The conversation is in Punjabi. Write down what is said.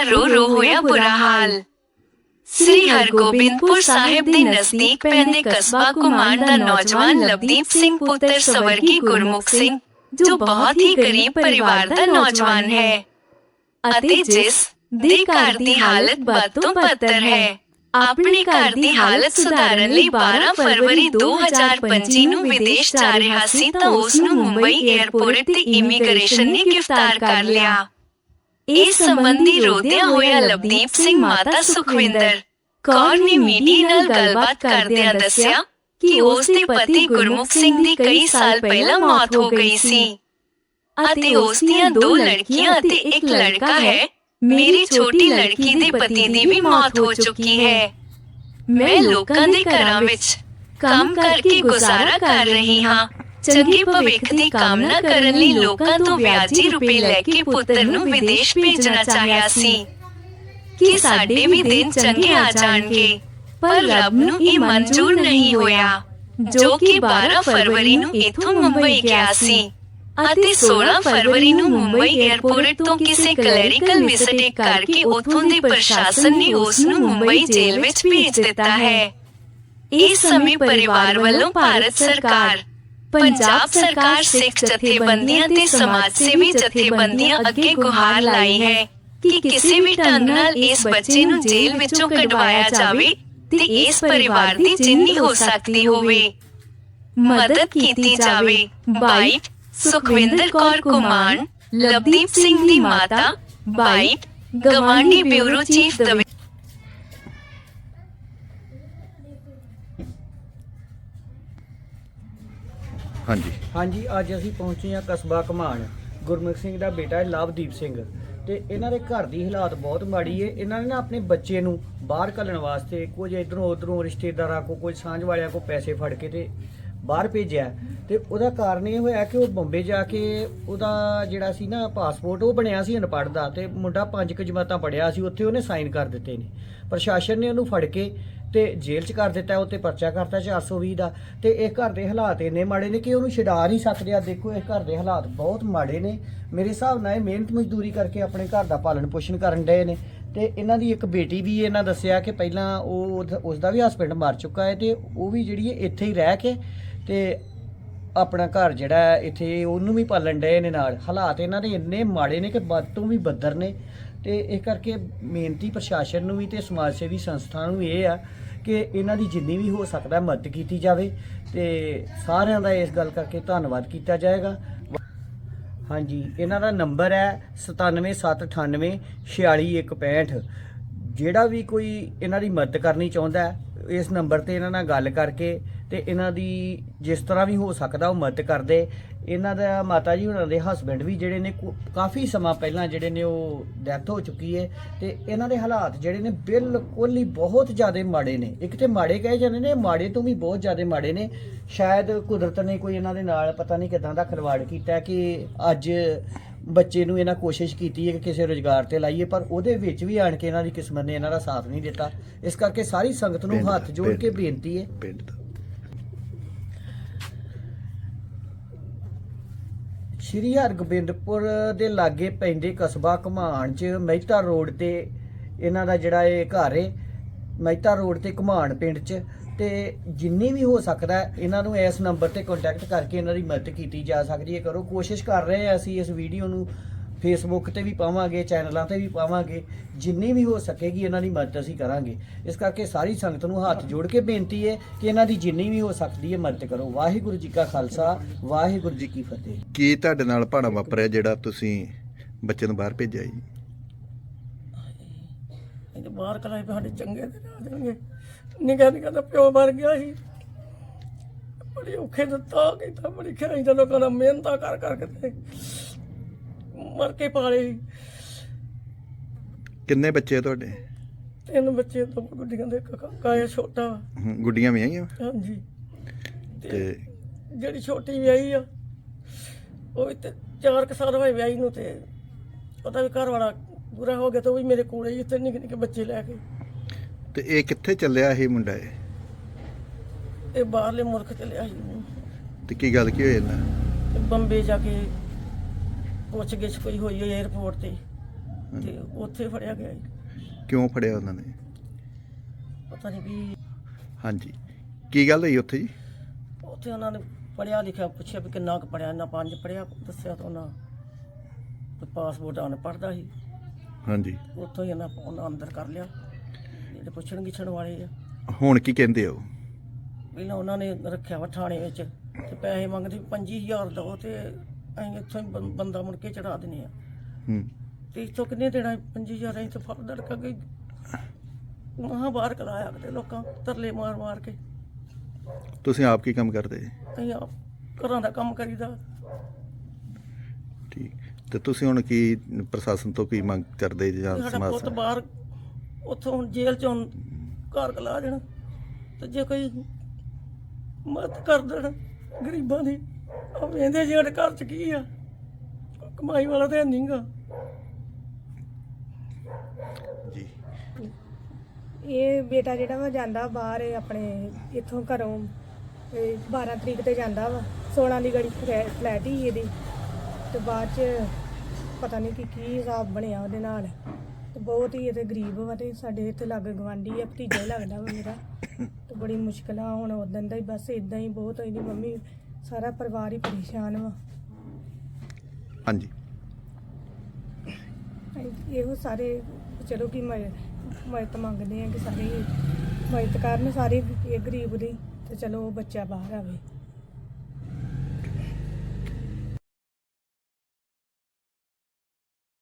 ਰੋ ਰੋ ਹੋਇਆ ਬੁਰਾ ਹਾਲ ਸ੍ਰੀ ਹਰਗੋਬਿੰਦਪੁਰ ਸਾਹਿਬ ਦੇ ਨਜ਼ਦੀਕ ਪੈਂਦੇ ਕਸਬਾ ਕੁਮਾਨ ਦਾ ਨੌਜਵਾਨ ਲਵਦੀਪ ਸਿੰਘ ਪੁੱਤਰ ਸਵਰਗੀ ਗੁਰਮੁਖ ਸਿੰਘ ਜੋ ਬਹੁਤ ਹੀ ਗਰੀਬ ਪਰਿਵਾਰ ਦਾ ਨੌਜਵਾਨ ਹੈ ਅਤੇ ਜਿਸ ਦੇ ਘਰ ਦੀ ਹਾਲਤ ਬਦ ਤੋਂ ਬਦਤਰ ਹੈ ਆਪਣੇ ਘਰ ਦੀ ਹਾਲਤ ਸੁਧਾਰਨ ਲਈ 12 ਫਰਵਰੀ 2025 ਨੂੰ ਵਿਦੇਸ਼ ਜਾ ਰਿਹਾ ਸੀ ਤਾਂ ਉਸ ਨੂੰ ਮੁੰਬਈ 에ਅਰਪੋਰਟ ਤੇ ਇਮੀਗ੍ਰੇਸ਼ਨ ਨੇ ਗ੍ਰਿਫਤਾਰ ਕਰ ਲਿਆ ਇਸ ਸੰਬੰਧੀ ਰੋਦਿਆਂ ਹੋਇਆ ਲਵਦੀਪ ਸਿੰਘ ਮਾਤਾ ਸੁਖਵਿੰਦਰ ਕੌਰ ਨੇ ਮੀਡੀਆ ਨਾਲ ਗੱਲਬਾਤ ਕਰਦਿਆਂ ਦੱਸਿਆ ਕਿ ਉਸ ਦੇ ਪਤੀ ਗੁਰਮੁਖ ਸਿੰਘ ਦੀ ਕਈ ਸਾਲ ਪਹਿਲਾਂ ਮੌਤ ਹੋ ਗਈ ਸੀ। ਅਤੇ ਉਸ ਦੀਆਂ ਦੋ ਲੜਕੀਆਂ ਅਤੇ ਇੱਕ ਲੜਕਾ ਹੈ। ਮੇਰੀ ਛੋਟੀ ਲੜਕੀ ਦੇ ਪਤੀ ਦੀ ਵੀ ਮੌਤ ਹੋ ਚੁੱਕੀ ਹੈ। ਮੈਂ ਲੋਕਾਂ ਦੇ ਘਰਾਂ ਵਿੱਚ ਕੰਮ ਕਰਕੇ ਗੁਜ਼ਾਰਾ ਕਰ ਰਹੀ ਹਾਂ। ਚੰਗੇ ਭਵਿੱਖ ਦੀ ਕਾਮਨਾ ਕਰਨ ਲਈ ਲੋਕਾਂ ਤੋਂ ਵਿਆਜੀ ਰੁਪਏ ਲੈ ਕੇ ਪੁੱਤਰ ਨੂੰ ਵਿਦੇਸ਼ ਭੇਜਣਾ ਚਾਹਿਆ ਸੀ ਕਿ ਸਾਡੇ ਵੀ ਦਿਨ ਚੰਗੇ ਆ ਜਾਣਗੇ ਪਰ ਰੱਬ ਨੂੰ ਇਹ ਮਨਜ਼ੂਰ ਨਹੀਂ ਹੋਇਆ ਜੋ ਕਿ 12 ਫਰਵਰੀ ਨੂੰ ਇਥੋਂ ਮੁੰਬਈ ਗਿਆ ਸੀ ਅਤੇ 16 ਫਰਵਰੀ ਨੂੰ ਮੁੰਬਈ 에ਅਰਪੋਰਟ ਤੋਂ ਕਿਸੇ ਕਲੈਰੀਕਲ ਮਿਸਟੇਕ ਕਰਕੇ ਉਥੋਂ ਦੇ ਪ੍ਰਸ਼ਾਸਨ ਨੇ ਉਸ ਨੂੰ ਮੁੰਬਈ ਜੇਲ੍ਹ ਵਿੱਚ ਭੇਜ ਦਿੱਤਾ ਹੈ ਇਸ ਸਮੇਂ ਪਰਿਵਾਰ ਵੱਲੋਂ ਭਾਰਤ ਸਰਕਾਰ ਪੰਜਾਬ ਸਰਕਾਰ ਸਿੱਖ ਜਥੇਬੰਦੀਆਂ ਤੇ ਸਮਾਜ ਸੇਵੀ ਜਥੇਬੰਦੀਆਂ ਅੱਗੇ ਗੁਹਾਰ ਲਾਈ ਹੈ ਕਿ ਕਿਸੇ ਵੀ ਢੰਗ ਨਾਲ ਇਸ ਬੱਚੇ ਨੂੰ ਜੇਲ੍ਹ ਵਿੱਚੋਂ ਕਢਵਾਇਆ ਜਾਵੇ ਤੇ ਇਸ ਪਰਿਵਾਰ ਦੀ ਜਿੰਨੀ ਹੋ ਸਕਦੀ ਹੋਵੇ। ਮਦਦ ਕੀਤੀ ਜਾਵੇ। ਬਾਈਟ ਸੁਖਵਿੰਦਰ ਕੌਰ ਕੁਮਾਨ ਲਵਦੀਪ ਸਿੰਘ ਦੀ ਮਾਤਾ ਬਾਈਟ ਗਵਾਂਡੀ ਬਿਊਰੋ ਚੀਫ ਦਵੇ ਹਾਂਜੀ। ਹਾਂਜੀ, ਅੱਜ ਅਸੀਂ ਪਹੁੰਚੇ ਹਾਂ ਕਸਬਾ ਕਮਾਨ ਗੁਰਮੁਖ ਸਿੰਘ ਦਾ ਬੇਟਾ ਹੈ ਲਵਦੀਪ ਸਿੰਘ। ਤੇ ਇਹਨਾਂ ਦੇ ਘਰ ਦੀ ਹਾਲਾਤ ਬਹੁਤ ਮਾੜੀ ਏ। ਇਹਨਾਂ ਨੇ ਨਾ ਆਪਣੇ ਬੱਚੇ ਨੂੰ ਬਾਹਰ ਘੱਲਣ ਵਾਸਤੇ ਕੁਝ ਇਧਰੋਂ ਉਧਰੋਂ ਰਿਸ਼ਤੇਦਾਰਾਂ ਕੋ ਕੋਈ ਸਾਂਝ ਵਾਲਿਆਂ ਕੋ ਪੈਸੇ ਫੜ ਕੇ ਤੇ ਬਾਹਰ ਭੇਜਿਆ। ਤੇ ਉਹਦਾ ਕਾਰਨ ਇਹ ਹੋਇਆ ਕਿ ਉਹ ਬੰਬੇ ਜਾ ਕੇ ਉਹਦਾ ਜਿਹੜਾ ਸੀ ਨਾ ਪਾਸਪੋਰਟ, ਉਹ ਬਣਿਆ ਸੀ ਅਨਪੜ੍ਹ ਦਾ। ਤੇ ਮੁੰਡਾ ਪੰਜ ਕੁ ਜਮਾਤਾਂ ਪੜਿਆ ਸੀ, ਉੱਥੇ ਉਹਨੇ ਸਾਈਨ ਕਰ ਦਿੱਤੇ ਨੇ। ਪ੍ਰਸ਼ਾਸਨ ਨੇ ਉਹਨੂੰ ਫੜ ਕੇ ਤੇ ਜੇਲ੍ਹ 'ਚ ਕਰ ਦਿੱਤਾ, ਉੱਤੇ ਪਰਚਾ ਕਰਤਾ 420 ਦਾ। ਤੇ ਇਹ ਘਰ ਦੇ ਹਾਲਾਤ ਇੰਨੇ ਮਾੜੇ ਨੇ ਕਿ ਉਹਨੂੰ ਛਡਾ ਨਹੀਂ ਸਕਦੇ। ਆ ਦੇਖੋ, ਇਹ ਘਰ ਦੇ ਹਾਲਾਤ ਬਹੁਤ ਮਾੜੇ ਨੇ। ਮੇਰੇ ਹਿਸਾਬ ਨਾਲ ਇਹ ਮਿਹਨਤ ਮਜ਼ਦੂਰੀ ਕਰਕੇ ਆਪਣੇ ਘਰ ਦਾ ਪਾਲਣ ਪੋਸ਼ਣ ਕਰਨ ਡਏ ਨੇ। ਤੇ ਇਹਨਾਂ ਦੀ ਇੱਕ ਬੇਟੀ ਵੀ ਇਹਨਾਂ ਦੱਸਿਆ ਕਿ ਪਹਿਲਾਂ ਉਹ ਉਸ ਦਾ ਵੀ ਹਸਬੰਡ ਮਰ ਚੁੱਕਾ ਹੈ ਤੇ ਉਹ ਵੀ ਜਿਹੜੀ ਹੈ ਇੱਥੇ ਹੀ ਰਹਿ ਕੇ ਤੇ ਆਪਣਾ ਘਰ ਜਿਹੜਾ ਇੱਥੇ ਉਹਨੂੰ ਵੀ ਪਾਲਣ ਡਏ ਨੇ ਨਾਲ। ਹਾਲਾਤ ਇਹਨਾਂ ਦੇ ਇੰਨੇ ਮਾੜੇ ਨੇ ਕਿ ਬਦ ਤੋਂ ਵੀ ਬੱਦਰ ਨੇ। ਤੇ ਇਸ ਕਰਕੇ ਮਿਹਨਤੀ ਪ੍ਰਸ਼ਾਸਨ ਨੂੰ ਵੀ ਤੇ ਸਮਾਜ ਸੇਵੀ ਸੰਸਥਾ ਨੂੰ ਇਹ ਆ ਕਿ ਇਹਨਾਂ ਦੀ ਜਿੰਨੀ ਵੀ ਹੋ ਸਕਦਾ ਮਦਦ ਕੀਤੀ ਜਾਵੇ ਤੇ ਸਾਰਿਆਂ ਦਾ ਇਸ ਗੱਲ ਕਰਕੇ ਧੰਨਵਾਦ ਕੀਤਾ ਜਾਏਗਾ। ਹਾਂਜੀ, ਇਹਨਾਂ ਦਾ ਨੰਬਰ ਹੈ 9778946165 ਜਿਹੜਾ ਵੀ ਕੋਈ ਇਹਨਾਂ ਦੀ ਮਦਦ ਕਰਨੀ ਚਾਹੁੰਦਾ ਹੈ, ਇਸ ਨੰਬਰ ਤੇ ਇਹਨਾਂ ਨਾਲ ਗੱਲ ਕਰਕੇ ਤੇ ਇਹਨਾਂ ਦੀ ਜਿਸ ਤਰ੍ਹਾਂ ਵੀ ਹੋ ਸਕਦਾ ਉਹ ਮਦਦ ਕਰਦੇ। ਇਹਨਾਂ ਦਾ ਮਾਤਾ ਜੀ ਉਹਨਾਂ ਦੇ ਹਸਬੰਡ ਵੀ ਜਿਹੜੇ ਨੇ ਕਾਫੀ ਸਮਾਂ ਪਹਿਲਾਂ ਜਿਹੜੇ ਨੇ ਉਹ ਡੈਥ ਹੋ ਚੁੱਕੀ ਹੈ ਤੇ ਇਹਨਾਂ ਦੇ ਹਾਲਾਤ ਜਿਹੜੇ ਨੇ ਬਿਲਕੁਲ ਹੀ ਬਹੁਤ ਜ਼ਿਆਦਾ ਮਾੜੇ ਨੇ। ਇੱਕ ਤੇ ਮਾੜੇ ਕਹੇ ਜਾਂਦੇ ਨੇ ਮਾੜੇ ਤੋਂ ਵੀ ਬਹੁਤ ਜ਼ਿਆਦਾ ਮਾੜੇ ਨੇ। ਸ਼ਾਇਦ ਕੁਦਰਤ ਨੇ ਕੋਈ ਇਹਨਾਂ ਦੇ ਨਾਲ ਪਤਾ ਨਹੀਂ ਕਿਦਾਂ ਦਾ ਖਿਲਵਾੜ ਕੀਤਾ ਕਿ ਅੱਜ ਬੱਚੇ ਨੂੰ ਇਹਨਾਂ ਕੋਸ਼ਿਸ਼ ਕੀਤੀ ਹੈ ਕਿ ਕਿਸੇ ਰੋਜ਼ਗਾਰ ਤੇ ਲਾਈਏ ਪਰ ਉਹਦੇ ਵਿੱਚ ਵੀ ਆਣ ਕੇ ਇਹਨਾਂ ਦੀ ਕਿਸਮਤ ਨੇ ਇਹਨਾਂ ਦਾ ਸਾਥ ਨਹੀਂ ਦਿੱਤਾ। ਇਸ ਕਰਕੇ ਸਾਰੀ ਸੰਗਤ ਨੂੰ ਹੱਥ ਜੋੜ ਕੇ ਬੇਨਤੀ ਹੈ ਪਿੰਡ ਦਾ ਸ਼੍ਰੀ ਹਰਗੋਬਿੰਦਪੁਰ ਦੇ ਲਾਗੇ ਪੈਂਦੇ ਕਸਬਾ ਘਮਾਣ ਚ ਮਹਿਤਾ ਰੋਡ ਤੇ ਇਹਨਾਂ ਦਾ ਜਿਹੜਾ ਇਹ ਘਰ ਏ, ਮਹਿਤਾ ਰੋਡ ਤੇ ਘਮਾਣ ਪਿੰਡ ਚ ਤੇ ਜਿੰਨੀ ਵੀ ਹੋ ਸਕਦਾ ਇਹਨਾਂ ਨੂੰ ਇਸ ਨੰਬਰ ਤੇ ਕੰਟੈਕਟ ਕਰਕੇ ਇਹਨਾਂ ਦੀ ਮਦਦ ਕੀਤੀ ਜਾ ਸਕਦੀ ਹੈ। ਕਰੋ, ਕੋਸ਼ਿਸ਼ ਕਰ ਰਹੇ ਹਾਂ ਅਸੀਂ ਇਸ ਵੀਡੀਓ ਨੂੰ ਫੇਸਬੁੱਕ ਤੇ ਵੀ ਪਾਵਾਂਗੇ ਚੈਨਲਾਂ ਤੇ ਵੀ ਪਾਵਾਂਗੇ ਜਿੰਨੀ ਵੀ ਹੋ ਸਕੇਗੀ ਇਹਨਾਂ ਦੀ ਮਦਦ ਅਸੀਂ ਕਰਾਂਗੇ। ਇਸ ਕਰਕੇ ਸਾਰੀ ਸੰਗਤ ਨੂੰ ਹੱਥ ਜੋੜ ਕੇ ਬੇਨਤੀ ਹੈ ਕਿ ਇਹਨਾਂ ਦੀ ਜਿੰਨੀ ਵੀ ਹੋ ਸਕਦੀ ਹੈ ਮਦਦ ਕਰੋ। ਵਾਹਿਗੁਰੂ ਜੀ ਕਾ ਖਾਲਸਾ ਵਾਹਿਗੁਰੂ ਜੀ ਕੀ ਫਤਿਹ। ਕੀ ਤੁਹਾਡੇ ਨਾਲ ਭਾਣਾ ਵਾਪਰਿਆ ਜਿਹੜਾ ਤੁਸੀਂ ਬੱਚੇ ਨੂੰ ਬਾਹਰ ਭੇਜਿਆ ਜੀ? ਇਹ ਬਾਹਰ ਪੇ ਸਾਡੇ ਚੰਗੇ ਤੇ ਨਾ ਦੇਣਗੇ ਨਿਕਾ ਨਿਕਾ ਦਾ ਪਿਓ ਮਰ ਗਿਆ ਸੀ। ਬੜੀ ਔਖੇ ਦਿੱਤਾ ਕੀਤਾ ਬੜੀ ਖਿਆਈ ਦਾ ਲੋਕਾਂ ਦਾ ਮਿਹਨਤਾਂ ਕਰ ਕਰ ਕੇ ਤੇ ਮਰ ਕੇ ਪਾਲੇ ਸੀ। ਕਿੰਨੇ ਬੱਚੇ ਆ ਤੁਹਾਡੇ? ਤਿੰਨ ਬੱਚੇ ਦੋ ਗੁੱਡੀਆਂ ਦੇ ਕਾਕਾ ਹੈ ਛੋਟਾ ਹਮ, ਗੁੱਡੀਆਂ ਵੀ ਆਈਆਂ? ਹਾਂਜੀ। ਤੇ ਜਿਹੜੀ ਛੋਟੀ ਵਿਆਹੀ ਆ ਉਹ ਵੀ ਤੇ ਚਾਰ ਕੁ ਸਾਲ ਹੋਏ ਵਿਆਹੀ ਨੂੰ ਤੇ ਉਹਦਾ ਵੀ ਘਰ ਵਾਲਾ ਪੂਰਾ ਹੋ ਗਿਆ ਤੇ ਉਹ ਵੀ ਮੇਰੇ ਕੋਲੇ ਹੀ ਤੇ ਨਿੱਕੇ ਨਿੱਕੇ ਬੱਚੇ ਲੈ ਕੇ। ਤੇ ਇਹ ਕਿੱਥੇ ਚੱਲਿਆ ਇਹ ਮੁੰਡਾ ਇਹ? ਇਹ ਬਾਹਰਲੇ ਮੁਲਕ ਚਲਿਆ ਸੀ। ਤੇ ਕੀ ਗੱਲ ਕੀ ਹੋਈ ਇਹਨਾਂ ਤੇ ਬੰਬੇ ਜਾ ਕੇ ਪੁੱਛ ਗਿੱਛ ਕੋਈ ਹੋਈ ਹੈ 에어ਪੋਰਟ ਤੇ ਤੇ ਉੱਥੇ ਫੜਿਆ ਗਿਆ ਜੀ। ਕਿਉਂ ਫੜਿਆ ਉਹਨਾਂ ਨੇ? ਪਤਾ ਨਹੀਂ ਵੀ ਹਾਂਜੀ। ਕੀ ਗੱਲ ਹੋਈ ਉੱਥੇ ਜੀ? ਉੱਥੇ ਉਹਨਾਂ ਨੇ ਪੜਿਆ ਲਿਖਿਆ ਪੁੱਛਿਆ ਵੀ ਕਿੰਨਾ ਕੁ ਪੜਿਆ ਨਾ ਪੰਜ ਪੜਿਆ ਦੱਸਿਆ ਤਾਂ ਉਹਨਾਂ ਤੇ ਪਾਸਪੋਰਟ ਆਨ ਪੜਦਾ ਸੀ। ਹਾਂਜੀ। ਉੱਥੋਂ ਹੀ ਇਹਨਾਂ ਉਹਨਾਂ ਅੰਦਰ ਕਰ ਲਿਆ। ਜਿਹੜੇ ਪੁੱਛਣ ਗਿੱਛਣ ਵਾਲੇ ਆ। ਹੁਣ ਕੀ ਕਹਿੰਦੇ ਹੋ ਪਹਿਲਾਂ ਉਹਨਾਂ ਨੇ ਰੱਖਿਆ ਵਾ ਥਾਣੇ ਵਿੱਚ ਤੇ ਪੈਸੇ ਮੰਗਦੇ 25000 ਦੋ ਤੇ ਅਸੀਂ ਇੱਥੋਂ ਹੀ ਬੰ- ਬੰਦਾ ਮੁੜ ਕੇ ਚੜਾ ਦਿੰਦੇ ਆ ਹੂੰ। ਤੇ ਇੱਥੋਂ ਕਿੰਨੇ ਦੇਣਾ 25000 ਅਸੀਂ ਤਾਂ ਫੜ ਦੜਕਾ ਗਈ ਮਹਾ ਬਾਹਰ ਕਲਾਇਆ ਕਿਤੇ ਲੋਕਾਂ ਤਰਲੇ ਮਾਰ ਮਾਰ ਕੇ। ਤੁਸੀਂ ਆਪ ਕੀ ਕੰਮ ਕਰਦੇ? ਜੀ? ਅਸੀਂ ਆਪ ਘਰਾਂ ਦਾ ਕੰਮ ਕਰੀਦਾ। ਠੀਕ। ਤੇ ਤੁਸੀਂ ਹੁਣ ਕੀ ਪ੍ਰਸ਼ਾਸਨ ਤੋਂ ਕੀ ਮੰਗ ਕਰਦੇ ਜੀ ਜਾਂ ਵੀ ਸਾਡਾ ਸਮਾਜ ਪੁੱਤ ਬਾਹਰ ਉੱਥੋਂ ਹੁਣ ਜੇਲ੍ਹ ਚੋਂ ਘਰ ਕਲਾ ਦੇਣਾ। ਤੇ ਜੇ ਕੋਈ ਮਦਦ ਕਰ ਦੇਣ ਗਰੀਬਾਂ ਦੀ ਆ ਵੇਂਦੇ ਜਿਹੜੇ ਘਰ ਚ ਕੀ ਆ। ਕਮਾਈ ਵਾਲਾ ਤੇ ਨਹੀਂਗਾ ਜੀ। ਇਹ ਬੇਟਾ ਜਿਹੜਾ ਵਾ ਜਾਂਦਾ ਬਾਹਰ ਇਹ ਆਪਣੇ ਇੱਥੋਂ ਘਰੋਂ ਇਹ 12 ਤਰੀਕ ਤੇ ਜਾਂਦਾ ਵਾ। 16 ਦੀ ਗੜੀ ਫਲੈ- ਫਲੈਟ ਹੀ ਇਹਦੀ। ਤੇ ਬਾਅਦ ਚ ਪਤਾ ਨਹੀਂ ਕਿ ਕੀ ਹਿਸਾਬ ਬਣਿਆ ਉਹਦੇ ਨਾਲ। ਤੇ ਬਹੁਤ ਹੀ ਇਹ ਤੇ ਗਰੀਬ ਵਾ ਤੇ ਸਾਡੇ ਇੱਥੇ ਲੱਗ ਗਵਾਂਢੀ ਆ ਭਤੀਜਾ ਹੀ ਲੱਗਦਾ ਵਾ ਮੇਰਾ। ਤੇ ਬੜੀ ਮੁਸ਼ਕਲ ਆ ਹੁਣ ਉਦੋਂ ਦਾ ਹੀ ਬਸ ਇਦਾਂ ਹੀ ਬਹੁਤ ਹੋਈ ਦੀ ਮੰਮੀ ਸਾਰਾ ਪਰਿਵਾਰ ਹੀ ਪਰੇਸ਼ਾਨ ਵਾ। ਹਾਂਜੀ। ਇਹੋ ਸਾਰੇ ਚਲੋ ਕਿ ਮਦਦ ਮੰਗਦੇ ਆ ਕਿ ਸਾਰੇ ਮਦਦ ਕਰਨ ਸਾਰੇ ਇਹ ਗਰੀਬ ਦੀ ਤੇ ਚਲੋ ਉਹ ਬੱਚਾ ਬਾਹਰ ਆਵੇ।